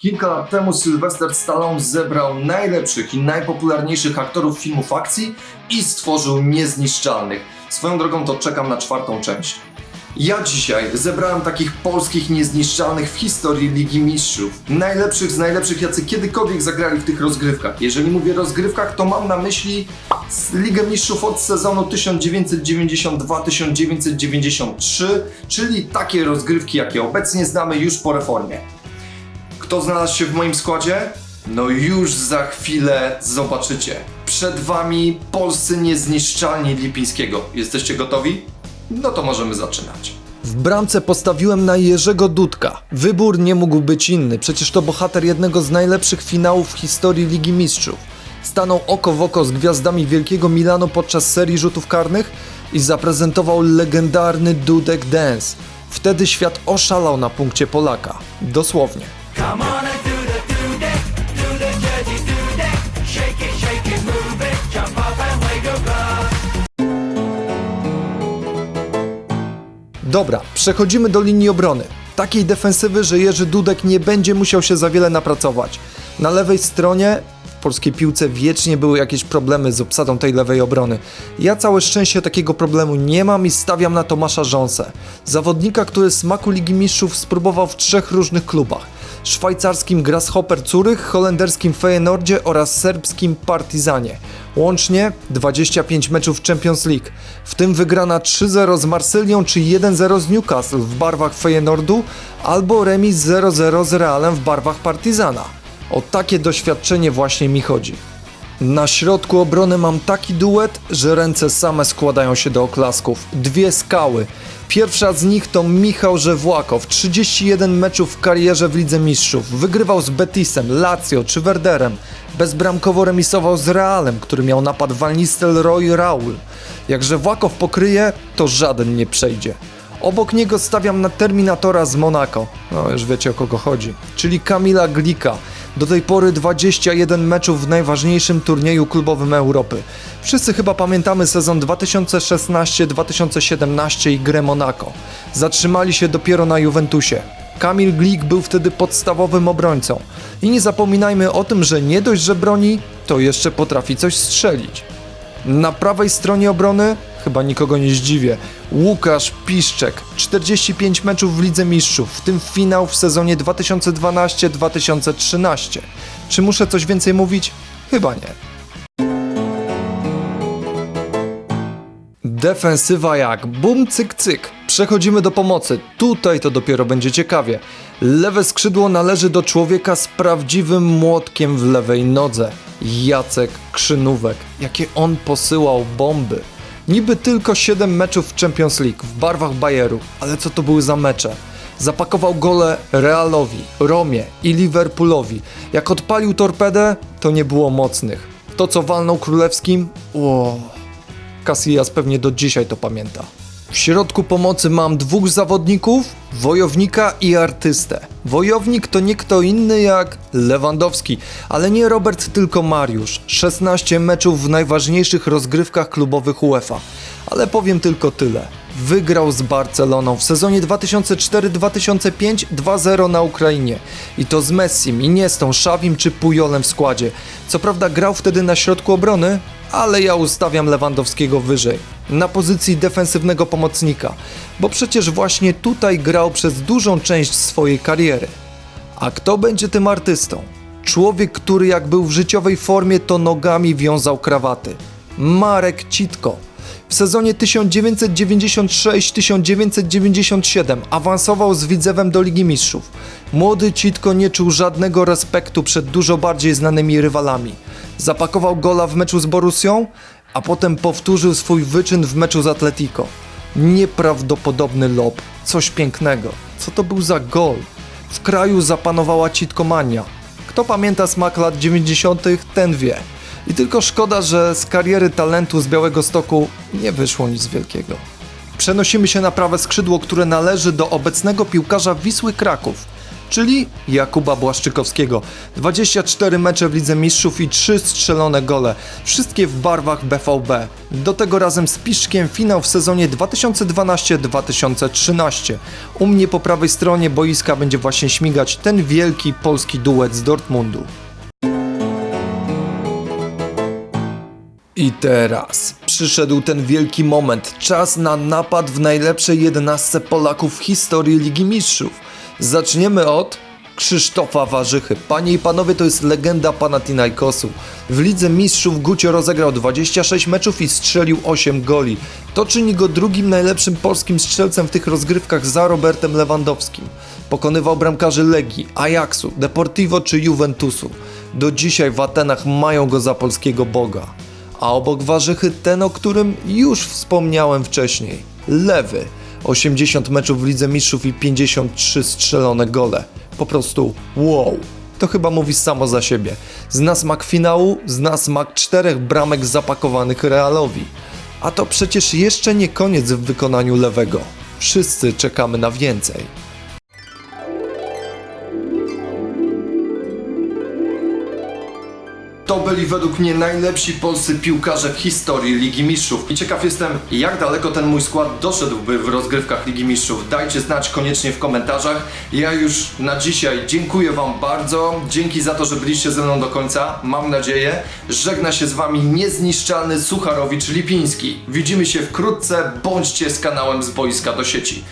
Kilka lat temu Sylvester Stallone zebrał najlepszych i najpopularniejszych aktorów filmów akcji i stworzył Niezniszczalnych. Swoją drogą to czekam na czwartą część. Ja dzisiaj zebrałem takich polskich niezniszczalnych w historii Ligi Mistrzów. Najlepszych z najlepszych, jacy kiedykolwiek zagrali w tych rozgrywkach. Jeżeli mówię rozgrywkach, to mam na myśli Ligę Mistrzów od sezonu 1992-1993, czyli takie rozgrywki, jakie obecnie znamy już po reformie. Kto znalazł się w moim składzie? No już za chwilę zobaczycie. Przed wami polscy niezniszczalni Lipińskiego. Jesteście gotowi? No to możemy zaczynać. W bramce postawiłem na Jerzego Dudka. Wybór nie mógł być inny, przecież to bohater jednego z najlepszych finałów w historii Ligi Mistrzów. Stanął oko w oko z gwiazdami Wielkiego Milano podczas serii rzutów karnych i zaprezentował legendarny Dudek Dance. Wtedy świat oszalał na punkcie Polaka. Dosłownie. Dobra, przechodzimy do linii obrony. Takiej defensywy, że Jerzy Dudek nie będzie musiał się za wiele napracować. Na lewej stronie w polskiej piłce wiecznie były jakieś problemy z obsadą tej lewej obrony. Ja całe szczęście takiego problemu nie mam i stawiam na Tomasza Rząsę. Zawodnika, który smaku Ligi Mistrzów spróbował w trzech różnych klubach. Szwajcarskim Grasshopper Zurich, holenderskim Feyenoordzie oraz serbskim Partizanie. Łącznie 25 meczów w Champions League, w tym wygrana 3-0 z Marsylią czy 1-0 z Newcastle w barwach Feyenoordu albo remis 0-0 z Realem w barwach Partizana. O takie doświadczenie właśnie mi chodzi. Na środku obrony mam taki duet, że ręce same składają się do oklasków. Dwie skały. Pierwsza z nich to Michał Żewłakow, 31 meczów w karierze w Lidze Mistrzów. Wygrywał z Betisem, Lazio czy Werderem. Bezbramkowo remisował z Realem, który miał napad Van Nistelrooy Raul. Jak Żewłakow pokryje, to żaden nie przejdzie. Obok niego stawiam na Terminatora z Monako. No już wiecie o kogo chodzi. Czyli Kamila Glika. Do tej pory 21 meczów w najważniejszym turnieju klubowym Europy. Wszyscy chyba pamiętamy sezon 2016-2017 i grę Monako. Zatrzymali się dopiero na Juventusie. Kamil Glik był wtedy podstawowym obrońcą. I nie zapominajmy o tym, że nie dość, że broni, to jeszcze potrafi coś strzelić. Na prawej stronie obrony, chyba nikogo nie zdziwię, Łukasz Piszczek, 45 meczów w Lidze Mistrzów, w tym finał w sezonie 2012-2013. Czy muszę coś więcej mówić? Chyba nie. Defensywa jak bum cyk cyk. Przechodzimy do pomocy. Tutaj to dopiero będzie ciekawie. Lewe skrzydło należy do człowieka z prawdziwym młotkiem w lewej nodze. Jacek Krzynówek. Jakie on posyłał bomby. Niby tylko 7 meczów w Champions League w barwach Bayeru, ale co to były za mecze? Zapakował gole Realowi, Romie i Liverpoolowi. Jak odpalił torpedę, to nie było mocnych. To co walnął królewskim? Ło. Casillas pewnie do dzisiaj to pamięta. W środku pomocy mam dwóch zawodników, wojownika i artystę. Wojownik to nie kto inny jak Lewandowski, ale nie Robert, tylko Mariusz. 16 meczów w najważniejszych rozgrywkach klubowych UEFA. Ale powiem tylko tyle. Wygrał z Barceloną w sezonie 2004-2005 2-0 na Ukrainie. I to z Messim, Iniestą, Szawim czy Pujolem w składzie. Co prawda grał wtedy na środku obrony, ale ja ustawiam Lewandowskiego wyżej, na pozycji defensywnego pomocnika, bo przecież właśnie tutaj grał przez dużą część swojej kariery. A kto będzie tym artystą? Człowiek, który jak był w życiowej formie, to nogami wiązał krawaty. Marek Citko. W sezonie 1996-1997 awansował z Widzewem do Ligi Mistrzów. Młody Citko nie czuł żadnego respektu przed dużo bardziej znanymi rywalami. Zapakował gola w meczu z Borussią, a potem powtórzył swój wyczyn w meczu z Atletico. Nieprawdopodobny lob, coś pięknego. Co to był za gol? W kraju zapanowała citkomania. Kto pamięta smak lat 90., ten wie. I tylko szkoda, że z kariery talentu z Białego Stoku nie wyszło nic wielkiego. Przenosimy się na prawe skrzydło, które należy do obecnego piłkarza Wisły Kraków. Czyli Jakuba Błaszczykowskiego. 24 mecze w Lidze Mistrzów i 3 strzelone gole, wszystkie w barwach BVB. Do tego razem z Piszkiem finał w sezonie 2012-2013. U mnie po prawej stronie boiska będzie właśnie śmigać ten wielki polski duet z Dortmundu. I teraz przyszedł ten wielki moment. Czas na napad w najlepszej jedenastce Polaków w historii Ligi Mistrzów. Zaczniemy od Krzysztofa Warzychy. Panie i panowie, to jest legenda Panathinaikosu. W Lidze Mistrzów Gucio rozegrał 26 meczów i strzelił 8 goli. To czyni go drugim najlepszym polskim strzelcem w tych rozgrywkach za Robertem Lewandowskim. Pokonywał bramkarzy Legii, Ajaxu, Deportivo czy Juventusu. Do dzisiaj w Atenach mają go za polskiego boga a obok Warzychy ten, o którym już wspomniałem wcześniej. Lewy. 80 meczów w Lidze Mistrzów i 53 strzelone gole. Po prostu wow. To chyba mówi samo za siebie. Zna smak finału, zna smak czterech bramek zapakowanych Realowi. A to przecież jeszcze nie koniec w wykonaniu lewego. Wszyscy czekamy na więcej. To byli według mnie najlepsi polscy piłkarze w historii Ligi Mistrzów. I ciekaw jestem, jak daleko ten mój skład doszedłby w rozgrywkach Ligi Mistrzów. Dajcie znać koniecznie w komentarzach. Ja już na dzisiaj dziękuję Wam bardzo. Dzięki za to, że byliście ze mną do końca. Mam nadzieję. Żegna się z Wami niezniszczalny Sucharowicz Lipiński. Widzimy się wkrótce. Bądźcie z kanałem z boiska do sieci.